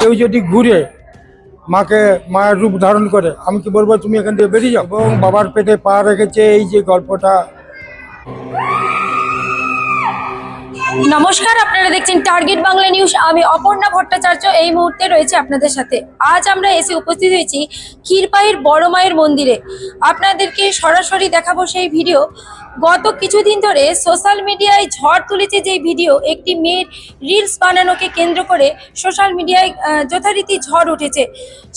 কেউ যদি ঘুরে মাকে, মায়ের রূপ ধারণ করে, আমি কি বলব তুমি এখান থেকে বেরিয়ে যাও? এবং বাবার পেটে পা রেখেছে এই যে গল্পটা। নমস্কার, আপনারা দেখছেন টার্গেট বাংলা নিউজ আমি অপর্ণা ভট্টাচার্য, এই মুহূর্তে রয়েছে আপনাদের সাথে। আজ আমরা এসে উপস্থিত হয়েছি ক্ষীরপাইয়ের বড় মায়ের মন্দিরে। আপনাদেরকে সরাসরি দেখাবো সেই ভিডিও। গত কিছুদিন ধরে সোশ্যাল মিডিয়ায় ঝড় তুলেছে যে ভিডিও, একটি মেয়ের রিলস বানানোকে কেন্দ্র করে সোশ্যাল মিডিয়ায় যথারীতি ঝড় উঠেছে।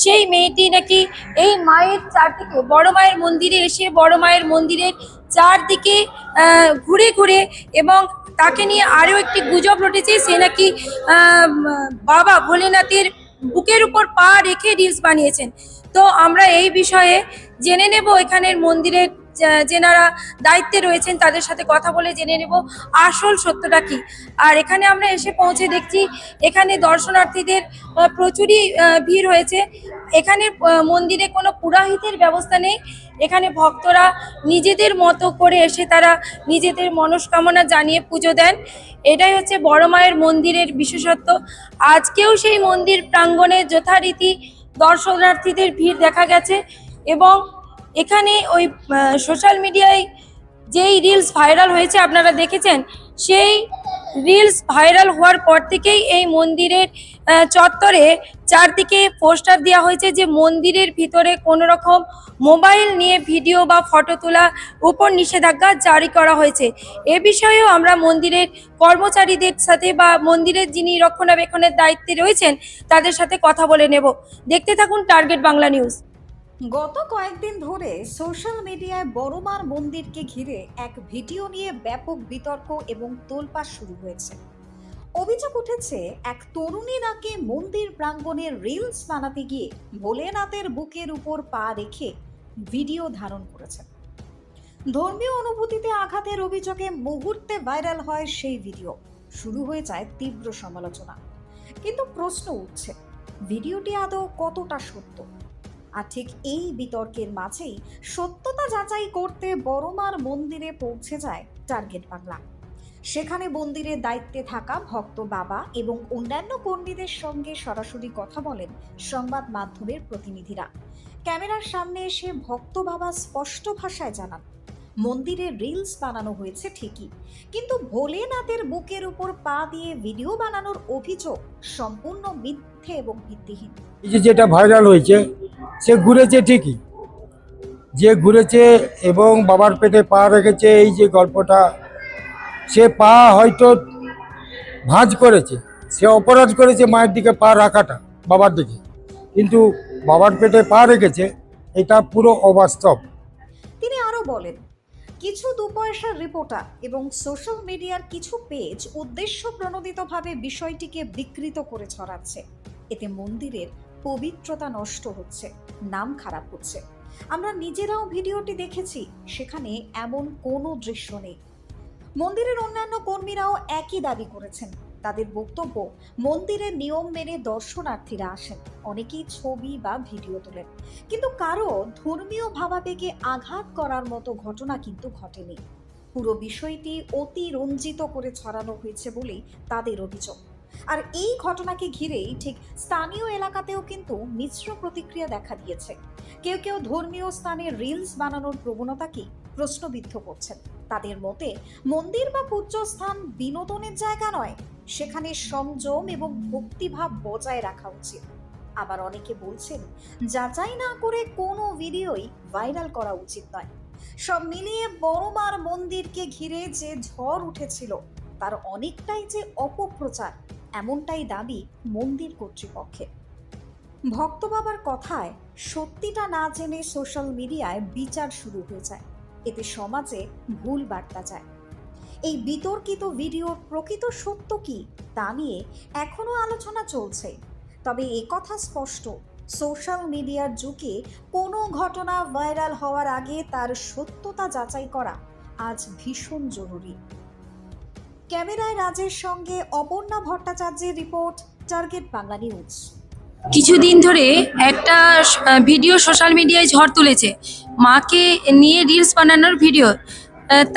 সেই মেয়েটি নাকি এই মায়ের চারদিকে, বড় মায়ের মন্দিরে এসে বড় মায়ের মন্দিরের চারদিকে ঘুরে ঘুরে এবং তাকে নিয়ে আরও একটি গুজব রটেছে। সে নাকি বাবা ভোলেনাথের বুকের উপর পা রেখে রিলস বানিয়েছেন। তো আমরা এই বিষয়ে জেনে নেব, এখানের মন্দিরের যেনারা দায়িত্বে রয়েছেন তাদের সাথে কথা বলে জেনে নেব আসল সত্যটা কি। আর এখানে আমরা এসে পৌঁছে দেখছি, এখানে দর্শনার্থীদের প্রচুরই ভিড় হয়েছে। এখানে মন্দিরে কোনো পুরাহিতের ব্যবস্থা নেই। এখানে ভক্তরা নিজেদের মতো করে এসে তারা নিজেদের মনস্কামনা জানিয়ে পুজো দেন। এটাই হচ্ছে বড় মায়ের মন্দিরের বিশেষত্ব। আজকেও সেই মন্দির প্রাঙ্গণে যথারীতি দর্শনার্থীদের ভিড় দেখা গেছে এবং এখানে ওই সোশ্যাল মিডিয়ায় যেই রিলস ভাইরাল হয়েছে আপনারা দেখেছেন, সেই রিলস ভাইরাল হওয়ার পর থেকেই এই মন্দিরের চত্বরে চারদিকে পোস্টার দেওয়া হয়েছে যে মন্দিরের ভিতরে কোনো রকম মোবাইল নিয়ে ভিডিও বা ফটো তোলা উপর নিষেধাজ্ঞা জারি করা হয়েছে। এ বিষয়েও আমরা মন্দিরের কর্মচারীদের সাথে বা মন্দিরের যিনি রক্ষণাবেক্ষণের দায়িত্বে রয়েছেন, তাদের সাথে কথা বলে নেব। দেখতে থাকুন টার্গেট বাংলা নিউজ। গত কয়েকদিন ধরে সোশ্যাল মিডিয়ায় বড়মার মন্দিরকে ঘিরে এক ভিডিও নিয়ে ব্যাপক বিতর্ক এবং তোলপাড় শুরু হয়েছে। অভিযোগ উঠেছে, এক তরুণী নাকি মন্দির প্রাঙ্গণে রিলস বানাতে গিয়ে ভোলেনাথের বুকের উপর পা রেখে ভিডিও ধারণ করেছেন ধর্মীয় অনুভূতিতে আঘাতের অভিযোগে মুহূর্তে ভাইরাল হয় সেই ভিডিও শুরু হয়ে যায় তীব্র সমালোচনা। কিন্তু প্রশ্ন উঠছে ভিডিওটি আদৌ কতটা সত্য? আর ঠিক এই বিতর্কের মাঝেই সত্যতা যাচাই করতে বড়মার মন্দিরে পৌঁছে যায় টার্গেট বাংলা। সেখানে মন্দিরের দায়িত্বে থাকা ভক্ত বাবা এবং অন্যান্য কর্মীদের সঙ্গে সরাসরি কথা বলেন সংবাদ মাধ্যমের প্রতিনিধিরা। ক্যামেরার সামনে এসে ভক্ত বাবা স্পষ্ট ভাষায় জানান, মন্দিরে রিলস বানানো হয়েছে ঠিকই, কিন্তু ভোলেনাথের বুকের উপর পা দিয়ে ভিডিও বানানোর অভিযোগ সম্পূর্ণ মিথ্যে এবং ভিত্তিহীন। এই যে যেটা ভাইরাল হয়েছে, সে ঘুরেছে ঠিকই। যে ঘুরেছে এবং বাবার পেটে পা রেখেছে, এই যে গল্পটা সে পা হয়তো ভাঁজ করেছে, সে অপরাধ করেছে মায়ের দিকে পা রাখাটা, বাবার দিকে। কিন্তু বাবার পেটে পা রেখেছে, এটা পুরো অবাস্তব। তিনি আরও বলেন, কিছু দুপয়সার রিপোর্টার এবং সোশ্যাল মিডিয়ার কিছু পেজ উদ্দেশ্য প্রণোদিতভাবে বিষয়টিকে বিকৃত করে ছড়াচ্ছে। এতে মন্দিরের পবিত্রতা নষ্ট হচ্ছে, নাম খারাপ হচ্ছে। আমরা নিজেরাও ভিডিওটি দেখেছি, সেখানে এমন কোনো দৃশ্য নেই। মন্দিরের অন্যান্য কর্মীরাও একই দাবি করেছেন। তাদের বক্তব্য, মন্দিরের নিয়ম মেনে দর্শনার্থীরা আসেন। অনেকেই ছবি বা ভিডিও তোলেন। কিন্তু কারও ধর্মীয় ভাবাবেগে আঘাত করার মতো ঘটনা কিন্তু ঘটেনি। পুরো বিষয়টি অতি রঞ্জিত করে ছড়ানো হয়েছে বলেই তাদের অভিযোগ। আর এই ঘটনাকে ঘিরেই ঠিক স্থানীয় এলাকাতেও কিন্তু মিশ্র প্রতিক্রিয়া দেখা দিয়েছে। কেউ কেউ ধর্মীয় স্থানে রিলস বানানোর প্রবণতাকে প্রশ্নবিদ্ধ করছেন। তাদের মতে, মন্দির বা পূজ্য স্থান বিনোদনের জায়গা নয়। সেখানে সংযম এবং ভক্তিভাব বজায় রাখা উচিত। আবার অনেকে বলছেন, যাচাই না করে কোনো ভিডিওই ভাইরাল করা উচিত নয়। সব মিলিয়ে বড়মার মন্দিরকে ঘিরে যে ঝড় উঠেছিল, তার অনেকটাই যে অপপ্রচার, এমনটাই দাবি মন্দির কর্তৃপক্ষের। ভক্ত বাবার কথায়, সত্যিটা না জেনে সোশ্যাল মিডিয়ায় বিচার শুরু হয়ে যায়। এতে সমাজে ভুল বার্তা যায়। এই বিতর্কিত ভিডিওর প্রকৃত সত্য কি তা নিয়ে এখনও আলোচনা চলছে। তবে কথা স্পষ্ট, সোশ্যাল মিডিয়ার যুগে কোনো ঘটনা ভাইরাল হওয়ার আগে তার সত্যতা যাচাই করা আজ ভীষণ জরুরি। ক্যামেরায় রাজের সঙ্গে অপর্ণা ভট্টাচার্যের রিপোর্ট, টার্গেট বাংলা নিউজ। কিছুদিন ধরে একটা ভিডিও সোশ্যাল মিডিয়ায় ঝড় তুলেছে। মাকে নিয়ে রিলস বানানোর ভিডিও।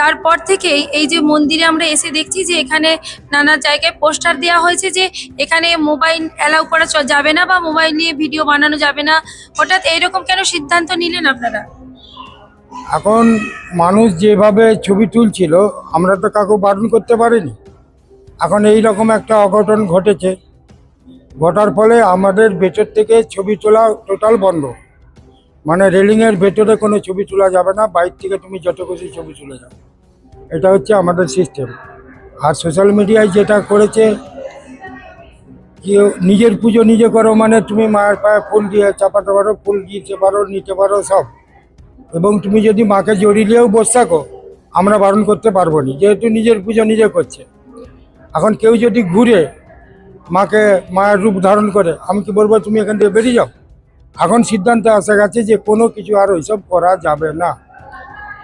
তারপর থেকেই এই যে মন্দিরে আমরা এসে দেখছি যে এখানে নানা জায়গায় পোস্টার দেওয়া হয়েছে যে এখানে মোবাইল অ্যালাউ করা যাবে না বা মোবাইল নিয়ে ভিডিও বানানো যাবে না। হঠাৎ এইরকম কেন সিদ্ধান্ত নিলেন আপনারা? এখন মানুষ যেভাবে ছবি তুলছিল, আমরা তো কাউকে বারণ করতে পারিনি। এখন এই রকম একটা অঘটন ঘটেছে। ঘটার ফলে আমাদের ভেতর থেকে ছবি তোলা টোটাল বন্ধ। মানে রেলিংয়ের ভেতরে কোনো ছবি তোলা যাবে না, বাইর থেকে তুমি যত খুশি ছবি তুলে যাও। এটা হচ্ছে আমাদের সিস্টেম আর সোশ্যাল মিডিয়ায় যেটা করেছে কেউ নিজের পুজো নিজে করো মানে তুমি মায়ের পায়ে ফুল দিয়ে চাপাতে পারো, ফুল দিতে পারো, নিতে পারো সব। এবং তুমি যদি মাকে জড়িয়েও বসে থাকো, আমরা বারণ করতে পারব না, যেহেতু নিজের পুজো নিজে করছে। এখন কেউ যদি ঘুরে মাকে মায়ের রূপ ধারণ করে। আমি কি বলব, তুমি এখান থেকে বেরিয়ে যাও। এখন সিদ্ধান্তে আসা গেছে যে কোনো কিছু আর ওইসব করা যাবে না।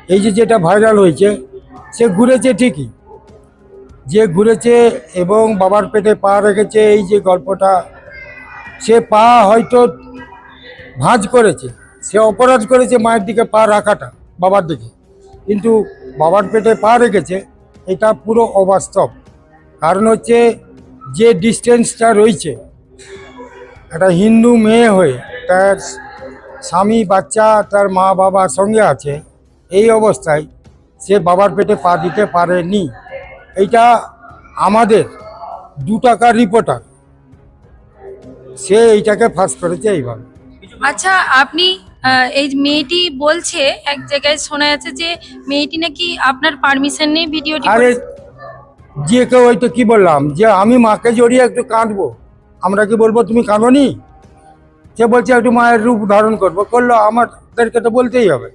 এই যে যেটা ভাইরাল হয়েছে, সে ঘুরেছে ঠিকই। যে ঘুরেছে এবং বাবার পেটে পা রেখেছে, এই যে গল্পটা, সে পা হয়তো ভাঁজ করেছে। সে অপরাধ করেছে মায়ের দিকে পা রাখাটা, বাবার দিকে। কিন্তু বাবার পেটে পা রেখেছে, এটা পুরো অবাস্তব। কারণ হচ্ছে যে ডিস্টেন্সটা রয়েছে একটা হিন্দু মেয়ে হয়ে তার স্বামী বাচ্চা তার মা বাবার সঙ্গে আছে এই অবস্থায় সে বাবার পেটে পা দিতে পারেনি এইটা আমাদের দু টাকার রিপোর্টার সে এইটাকে ফাঁস করেছে এইভাবে আচ্ছা আপনি এই মেয়েটি বলছে এক জায়গায় শোনা যাচ্ছে যে মেয়েটি নাকি আপনার পারমিশন নেই ভিডিওটি আরে। যে কেউ হয়তো কি বললাম যে আমি মাকে জড়িয়ে একটু কাঁদবো। আমরা কি বলব তুমি কাঁদনি? সে বলছে একটু মায়ের রূপ ধারণ করব। করল আমাদেরকে তো বলতেই হবে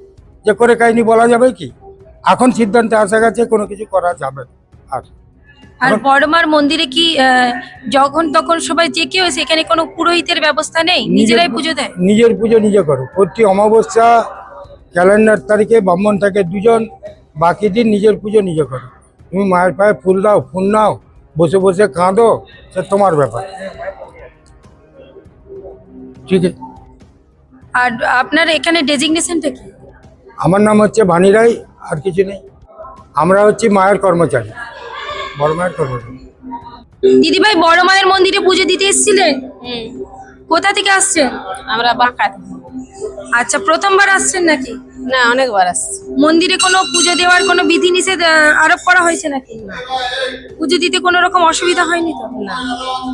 যে করে কাহিনি বলা যাবে কি? এখন সিদ্ধান্তে আসা গেছে কোনো কিছু করা যাবে আর আর বড়মার মন্দিরে কি যখন তখন সবাই যে কেউ এসে এখানে কোনো পুরোহিতের ব্যবস্থা নেই? নিজেরাই পুজো দেয়? নিজের পুজো নিজে করো। প্রতি অমাবস্যা ক্যালেন্ডার তারিখে ব্রাহ্মণ থাকে দুজন বাকি দিন নিজের পুজো নিজে করো। তুমি মায়ের পায়ে ফুল দাও ফুল নাও বসে বসে কাঁদো সে তোমার ব্যাপার। ঠিক আছে। আর আপনার এখানে ডেজিগনেশনটা কি? আমার নাম হচ্ছে ভানি রায় আর কিছু নেই। আমরা হচ্ছি মায়ের কর্মচারী বড় মায়ের কর্মচারী। দিদিভাই বড় মায়ের মন্দিরে পুজো দিতে এসেছিলেন? কোথা থেকে আসছেন? আমরা বাঁকা। আচ্ছা প্রথমবার আসছেন নাকি? না অনেকবার আসছি। মন্দিরে কোনো পুজো দেওয়ার কোনো বিধি নিষেধ আরোপ করা হয়েছে নাকি? পুজো দিতে কোনো রকম অসুবিধা হয়নি তো? না।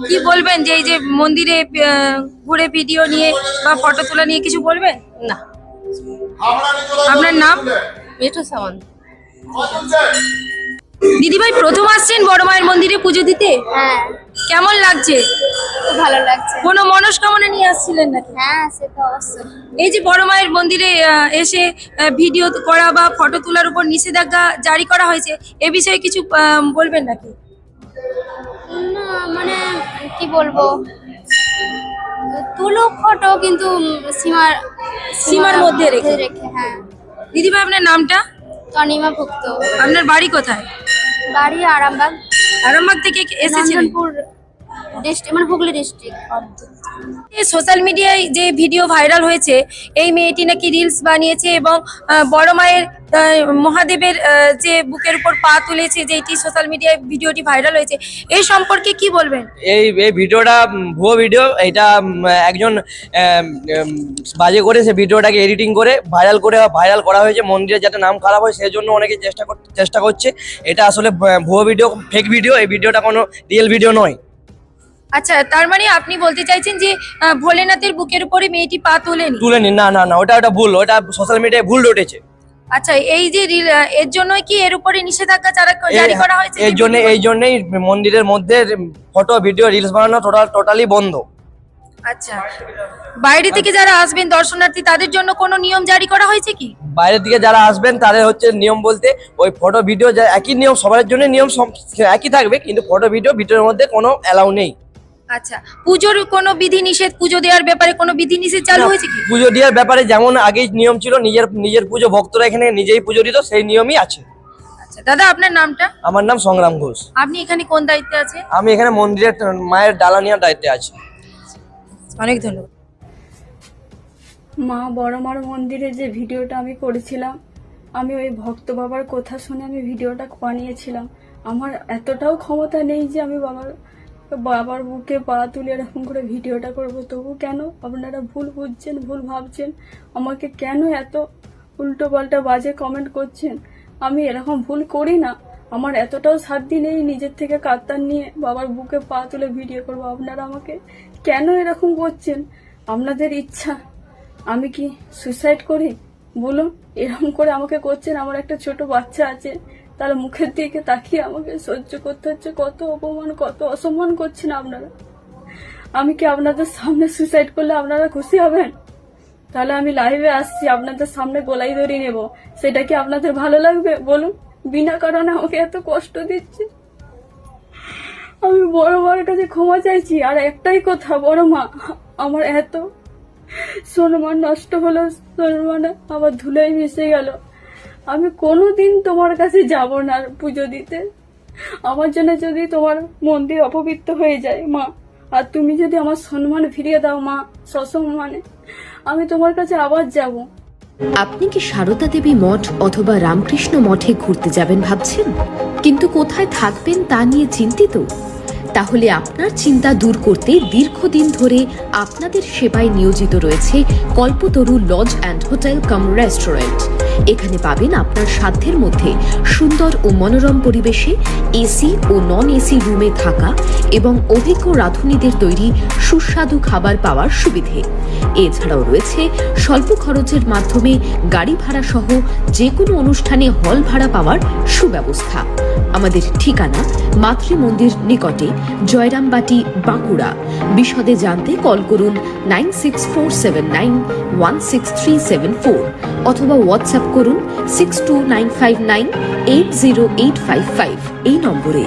কি বলবেন যে এই যে মন্দিরে ঘুরে ভিডিও নিয়ে বা ফটো তোলা নিয়ে কিছু বলবেন? না। আপনার নাম? মিঠু সামন্ত। দিদিভাই প্রথম আসছেন বড় মায়ের মন্দিরে পুজো দিতে? হ্যাঁ। কেমন লাগছে? খুব ভালো লাগছে। কোনো মনস্কামনা নিয়ে আসছিলেন নাকি? হ্যাঁ সে তো অবশ্যই। এই যে বড় মায়ের মন্দিরে আহ, এসে আহ, ভিডিও করা বা ফটো তোলার উপর নিষেধাজ্ঞা জারি করা হয়েছে এ বিষয়ে কিছু আহ, বলবেন নাকি? না মানে কি বলব? তুলো ফটো কিন্তু সীমার সীমার মধ্যে রেখে। রেখে হ্যাঁ। দিদিভাই আপনার নামটা? তনিমা ভুক্ত। আপনার বাড়ি কোথায়? বাড়ি আরামবাগ। আরামবাগ থেকে এসেছিলেন? ডিস্ট্রিক্ট মানে হুগলি ডিস্ট্রিক্ট। সোশ্যাল মিডিয়ায় যে ভিডিও ভাইরাল হয়েছে, এই মেয়েটি নাকি রিলস বানিয়েছে এবং বড় মায়ের মহাদেবের যে বুকের উপর পা তুলেছে যেটি সোশ্যাল মিডিয়ায় ভিডিওটি ভাইরাল হয়েছে এই সম্পর্কে কি বলবেন? এই এই ভিডিওটা ভুয়ো ভিডিও এটা একজন বাজে করে সে ভিডিওটাকে এডিটিং করে ভাইরাল করে ভাইরাল করা হয়েছে, মন্দিরে যাতে নাম খারাপ হয় সেই জন্য অনেকে চেষ্টা চেষ্টা করছে। এটা আসলে ভুয়ো ভিডিও ফেক ভিডিও এই ভিডিওটা কোনো রিয়েল ভিডিও নয়। আচ্ছা তার মানে আপনি বলতে চাইছেন যে ভোলেনাথের বুকের উপরে মেয়েটি পা তোলেনি? তুলে নিন না না না ওটা ওটা ভুল ওটা সোশ্যাল মিডিয়ায় ভুল উঠেছে আচ্ছা এই যে এর জন্যই কি এর উপরে নিষেধাজ্ঞা জারা- জারি করা হয়েছে? এর জন্য এই জন্যই মন্দিরের মধ্যে ফটো ভিডিও রিলস বানানো টোটাল টোটালি বন্ধ। আচ্ছা বাইরে থেকে যারা আসবেন দর্শনার্থী তাদের জন্য কোনো নিয়ম জারি করা হয়েছে কি? বাইরে থেকে যারা আসবেন তাদের হচ্ছে নিয়ম বলতে ওই ফটো ভিডিও যা একই নিয়ম সবার জন্য নিয়ম একই থাকবে কিন্তু ফটো ভিডিও ভিডিওর মধ্যে কোনো অ্যালাউ নেই। আচ্ছা পুজোর কোনো বিধি নিষেধ পুজো দেওয়ার ব্যাপারে কোনো বিধি নিষেধ চালু হয়েছে কি? পুজো দেওয়ার ব্যাপারে যেমন আগেই নিয়ম ছিল নিজের নিজের পুজো ভক্তরা এখানে নিজেই পুজো দিত সেই নিয়মই আছে। আচ্ছা দাদা আপনার নামটা? আমার নাম সংগ্রাম ঘোষ। আপনি এখানে কোন দায়িত্বে আছে আমি এখানে মন্দিরের মায়ের ডালা নেওয়ার দায়িত্বে আছি। অনেক ধন্যবাদ। মা বড়মার মন্দিরে যে ভিডিওটা আমি করেছিলাম আমি ওই ভক্ত বাবার কথা শুনে আমি ভিডিওটা বানিয়েছিলাম। আমার এতটাও ক্ষমতা নেই যে আমি বাবার বাবার বুকে পা তুলে এরকম করে ভিডিওটা করব। তবু কেন? আপনারা ভুল বুঝছেন, ভুল ভাবছেন। আমাকে কেন এত উল্টো পাল্টা বাজে কমেন্ট করছেন? আমি এরকম ভুল করি না। আমার এতটাও সাধ্য নেই নিজের থেকে কাতার নিয়ে বাবার বুকে পা তুলে ভিডিও করব। আপনারা আমাকে কেন এরকম করছেন? আপনাদের ইচ্ছা। আমি কি সুইসাইড করি? বলুন, এরকম করে আমাকে করছেন? আমার একটা ছোট বাচ্চা আছে। তার মুখের দিকে তাকিয়ে আমাকে সহ্য করতে হচ্ছে। কত অপমান, কত অসম্মান করছেন আপনারা। আমি কি আপনাদের সামনে সুইসাইড করলে আপনারা খুশি হবেন? তাহলে আমি লাইভে আসছি, আপনাদের সামনে গলাই ধরে নেব। সেটা কি আপনাদের ভালো লাগবে? বলুন। বিনা কারণে আমাকে এত কষ্ট দিচ্ছে। আমি বড় মার কাছে ক্ষমা চাইছি। আর একটাই কথা, বড় মা, আমার এত সম্মান নষ্ট হলো সম্মান আমার ধুলোয় মিশে গেল। আমি কোনোদিন তোমার কাছে যাব না পুজো দিতে। আমার জন্য যদি তোমার মন্দির অপবিত্র হয়ে যায়, মা, আর তুমি যদি আমার সম্মান ফিরিয়ে দাও, মা, সসম্মানে, আমি তোমার কাছে আবার যাব। আপনি কি সারদা দেবী মঠ অথবা রামকৃষ্ণ মঠে ঘুরতে যাবেন ভাবছেন? কিন্তু কোথায় থাকবেন তা নিয়ে চিন্তিত? তাহলে আপনার চিন্তা দূর করতে দীর্ঘদিন ধরে আপনাদের সেবায় নিয়োজিত রয়েছে Kalpataru lodge and hotel cum restaurant. এখানে পাবেন আপনার সাধ্যের মধ্যে সুন্দর ও মনোরম পরিবেশে এসি ও নন এসি রুমে থাকা এবং অভিজ্ঞ রাঁধুনিদের তৈরি সুস্বাদু খাবার পাওয়ার সুবিধে। এছাড়াও রয়েছে স্বল্প খরচের মাধ্যমে গাড়ি ভাড়া সহ যে কোনো অনুষ্ঠানে হল ভাড়া পাওয়ার সুব্যবস্থা। আমাদের ঠিকানা মাতৃ মন্দির নিকটে জয়রামবাটি, বাঁকুড়া। বিশদে জানতে কল করুন nine six four seven nine one six three seven four অথবা হোয়াটসঅ্যাপ করুন six two nine five nine eight zero eight five five এই নম্বরে।